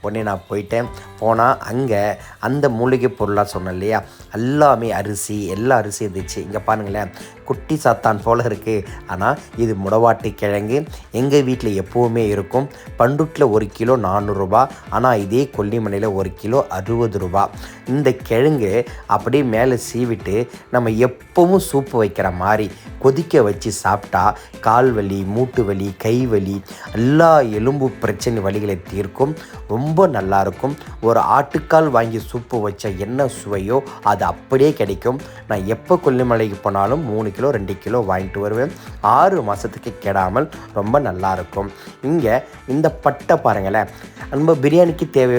உடனே நான் போயிட்டேன். போனால் அங்கே அந்த மூலிகை பொருளாக சொன்னேன் இல்லையா? எல்லாமே அரிசி எல்லா அரிசி இருந்துச்சு. இங்கே பாருங்களேன் குட்டி சாத்தான் போல் இருக்குது ஆனால் இது முடவாட்டு கிழங்கு. எங்கள் வீட்டில் எப்போவுமே இருக்கும். பண்டுட்டில் ஒரு கிலோ நானூறுரூபா ஆனால் இதே கொல்லிமலையில் ஒரு கிலோ அறுபது ரூபா. இந்த கிழங்கு அப்படியே மேலே சீவிட்டு நம்ம எப்பவும் சூப்பு வைக்கிற மாதிரி கொதிக்க வச்சு சாப்பிட்டா கால் வலி மூட்டு வலி கை வலி எல்லா எலும்பு பிரச்சனை வலிகளை தீர்க்கும். ரொம்ப நல்லாயிருக்கும் ஒரு ஆட்டுக்கால் வாங்கி சூப்பு வச்ச என்ன சுவையோ அது அப்படியே கிடைக்கும். நான் எப்போ கொல்லிமலைக்கு போனாலும் மூணு கிலோ ரெண்டு கிலோ வாங்கிட்டு வருவேன். ஆறு மாதத்துக்கு கெடாமல் ரொம்ப நல்லாயிருக்கும் இங்கே இந்த பட்டை பாருங்களேன். நம்ம பிரியாணிக்கு தேவை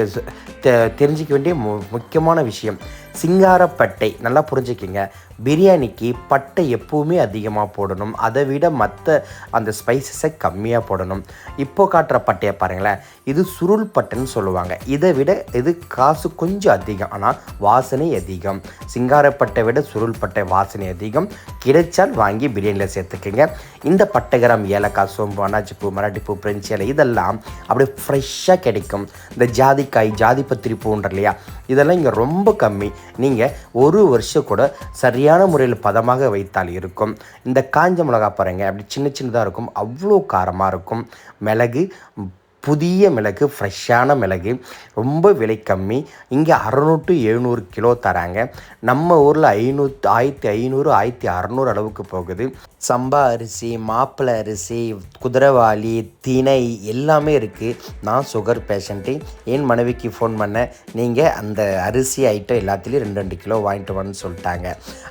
தெ- தெரிஞ்சிக்க வேண்டிய மு முக்கியமான விஷயம். சிங்காரப்பட்டை. நல்லா புரிஞ்சுக்கிங்க. பிரியாணிக்கு பட்டை எப்பவுமே அதிகமாக போடணும். அதை விட மற்ற அந்த ஸ்பைசஸை கம்மியாக போடணும். இப்போ காட்டுற பட்டையை பாருங்களேன். இது சுருள் பட்டைன்னு சொல்லுவாங்க. இதை விட இது காசு கொஞ்சம் அதிகம். ஆனால் வாசனை அதிகம். சிங்காரப்பட்டை விட சுருள் பட்டை வாசனை அதிகம். கிடைச்சால் வாங்கி பிரியாணியில் சேர்த்துக்கோங்க. இந்த பட்டை கிராம் ஏலக்காய் சோம்பு அன்னாச்சிப்பூ மராட்டிப்பூ பிரெஞ்சு இலை இதெல்லாம் அப்படியே ஃப்ரெஷ்ஷாக கிடைக்கும். இந்த ஜாதிக்காய் ஜாதி ஜாதிபத்திரி பூன்ற இல்லையா இதெல்லாம் இங்கே ரொம்ப கம்மி. நீங்கள் ஒரு வருஷம் கூட சரியான முறையில் பதமாக வைத்தால் இருக்கும். இந்த காஞ்ச மிளகா பாருங்கள் அப்படி சின்ன சின்னதாக இருக்கும். அவ்வளோ காரமாக இருக்கும். மிளகு புதிய மிளகு ஃப்ரெஷ்ஷான மிளகு ரொம்ப விலை கம்மி. இங்கே அறநூற்று எழுநூறு கிலோ தராங்க. நம்ம ஊரில் ஐநூறு ஆயிரத்தி ஐநூறு ஆயிரத்தி அறநூறு அளவுக்கு போகுது. சம்பா அரிசி மாப்பிள்ளை அரிசி குதிரைவாளி திணை எல்லாமே இருக்குது நான் சுகர் பேஷண்ட்டு என் மனைவிக்கு ஃபோன் பண்ணேன் நீங்கள் அந்த அரிசி ஐட்டம் எல்லாத்துலேயும் ரெண்டு ரெண்டு கிலோ வாங்கிட்டு வான்னு சொல்லிட்டாங்க.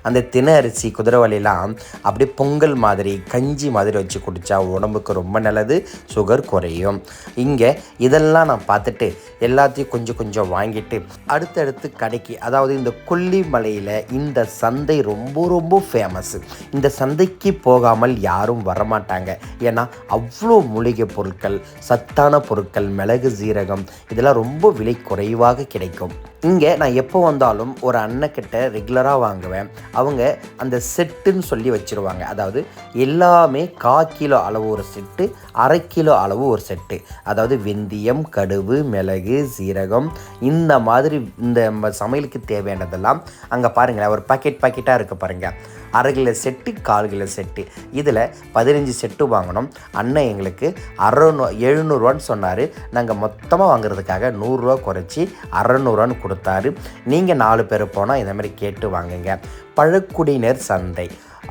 அந்த திணை அரிசி குதிரைவாளிலாம் அப்படியே பொங்கல் மாதிரி கஞ்சி மாதிரி வச்சு குடித்தா உடம்புக்கு ரொம்ப நல்லது சுகர் குறையும். இங்கே இதெல்லாம் நான் பார்த்துட்டு எல்லாத்தையும் கொஞ்சம் கொஞ்சம் வாங்கிட்டு அடுத்தடுத்து கடைக்கு அதாவது இந்த கொல்லிமலையில் இந்த சந்தை ரொம்ப ரொம்ப ஃபேமஸ் இந்த சந்தைக்கு போகாமல் யாரும் வரமாட்டாங்க. ஏன்னா அவ்வளோ மூலிகை பொருட்கள் சத்தான பொருட்கள் மிளகு சீரகம் இதெல்லாம் ரொம்ப விலை குறைவாக கிடைக்கும். இங்கே நான் எப்போ வந்தாலும் ஒரு அண்ணக்கிட்ட ரெகுலராக வாங்குவேன். அவங்க அந்த செட்டுன்னு சொல்லி வச்சுருவாங்க. அதாவது எல்லாமே கா கிலோ அளவு ஒரு செட்டு அரை கிலோ அளவு ஒரு செட்டு. அதாவது வெந்தயம் கடுகு மிளகு சீரகம் இந்த மாதிரி இந்த சமையலுக்கு தேவையானதெல்லாம் அங்கே பாருங்களேன் ஒரு பாக்கெட் பாக்கெட்டாக இருக்குது பாருங்கள் அரை கிலோ செட்டு கால் கிலோ செட்டு. இதில் பதினஞ்சு செட்டு வாங்கினோம் அண்ணன் எங்களுக்கு அறநூ எழுநூறுவான்னு சொன்னார். நாங்கள் மொத்தமாக வாங்குறதுக்காக நூறுரூவா குறைச்சி அறநூறுவான்னு கொடுத்தாரு. நீங்கள் நாலு பேர் போனால் இந்த மாதிரி கேட்டு வாங்குங்க. பழக்குடியினர் சந்தை.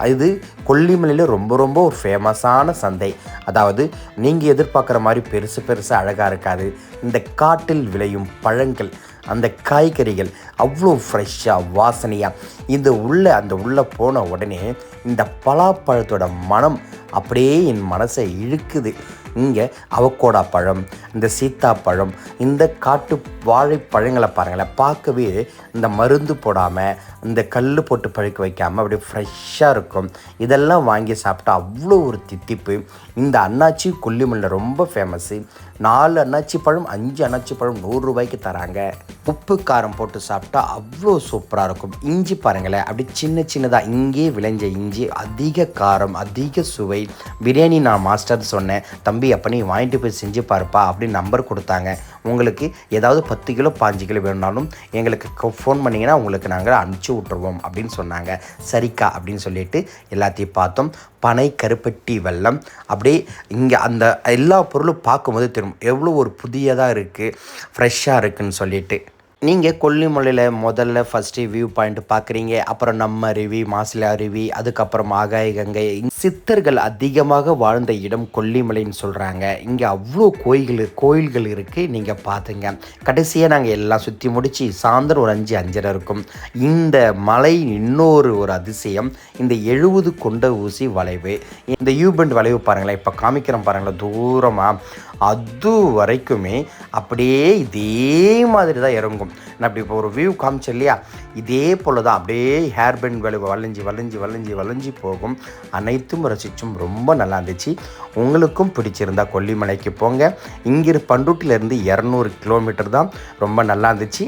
இது கொல்லிமலையில் ரொம்ப ரொம்ப ஒரு ஃபேமஸான சந்தை. அதாவது நீங்கள் எதிர்பார்க்குற மாதிரி பெருசு பெருசு அழகாக இருக்காது. இந்த காட்டில் விளையும் பழங்கள் அந்த காய்கறிகள் அவ்வளோ ஃப்ரெஷ்ஷாக வாசனையாக இந்த உள்ளே அந்த உள்ளே போன உடனே இந்த பலாப்பழத்தோட மனம் அப்படியே என் மனசை இழுக்குது. இங்கே அவக்கோடா பழம் இந்த சீத்தாப்பழம் இந்த காட்டு வாழைப்பழங்களை பாருங்களேன். பார்க்கவே இந்த மருந்து போடாமல் இந்த கல் போட்டு பழுக்க வைக்காமல் அப்படியே ஃப்ரெஷ்ஷாக இருக்கும். இதெல்லாம் வாங்கி சாப்பிட்டா அவ்வளோ ஒரு தித்திப்பு. இந்த அண்ணாச்சி கொல்லிமலையில் ரொம்ப ஃபேமஸ்ஸு நாலு அண்ணாச்சி பழம் அஞ்சு அண்ணாச்சி பழம் நூறுரூபாய்க்கு தராங்க. உப்பு காரம் போட்டு சாப்பிட்டா அவ்வளோ சூப்பராக இருக்கும். இஞ்சி பாருங்களேன் அப்படி சின்ன சின்னதாக இங்கே விளைஞ்ச இஞ்சி அதிக காரம் அதிக சுவை. பிரியாணி நான் மாஸ்டர் சொன்னேன். தம்பி தம்பி அப்போ நீ வாங்கிட்டு போய் செஞ்சு பாருப்பா அப்படின்னு நம்பர் கொடுத்தாங்க. உங்களுக்கு ஏதாவது பத்து கிலோ பாஞ்சு கிலோ வேணும்னாலும் எங்களுக்கு ஃபோன் பண்ணிங்கன்னா உங்களுக்கு நாங்கள் அனுப்பிச்சி விட்ருவோம் அப்படின்னு சொன்னாங்க. சரிக்கா அப்படின்னு சொல்லிட்டு எல்லாத்தையும் பார்த்தோம். பனை கருப்பட்டி வெல்லம் அப்படியே இங்கே அந்த எல்லா பொருளும் பார்க்கும்போது தெரியும். எவ்வளோ ஒரு புதியதாக இருக்குது ஃப்ரெஷ்ஷாக இருக்குதுன்னு சொல்லிட்டு. நீங்கள் கொல்லிமலையில் முதல்ல ஃபஸ்ட்டு வியூ பாயிண்ட் பார்க்குறீங்க அப்புறம் நம்ம அருவி மாசில அருவி அதுக்கப்புறம் ஆகாய கங்கை சித்தர்கள் அதிகமாக வாழ்ந்த இடம் கொல்லிமலைன்னு சொல்கிறாங்க இங்கே அவ்வளோ கோயில்கள் கோயில்கள் இருக்குது நீங்கள் பார்த்துங்க கடைசியாக நாங்கள் எல்லாம் சுற்றி முடித்து சாயந்தரம் ஒரு அஞ்சு அஞ்சரை இருக்கும். இந்த மலை இன்னொரு ஒரு அதிசயம் இந்த எழுபது கொண்ட ஊசி வளைவு. இந்த யூபெண்ட் வளைவு பாருங்களேன் இப்போ காமிக்கிறோம் பாருங்களேன் தூரமாக அது வரைக்குமே அப்படியே இதே மாதிரி தான் இறங்கும். நான் அப்படி இப்போ ஒரு வியூ காமிச்சேன் இல்லையா? இதே போல் தான் அப்படியே ஹேர் பேண்ட் வளைவு வளைஞ்சி வளைஞ்சி வளைஞ்சி வளைஞ்சி போகும். அனைத்தும் ரசிச்சும் ரொம்ப நல்லா இருந்துச்சு. உங்களுக்கும் பிடிச்சிருந்தா கொல்லிமலைக்கு போங்க. இங்கிரு பண்ருட்டிலேருந்து இரநூறு கிலோமீட்டர் தான் ரொம்ப நல்லா இருந்துச்சு.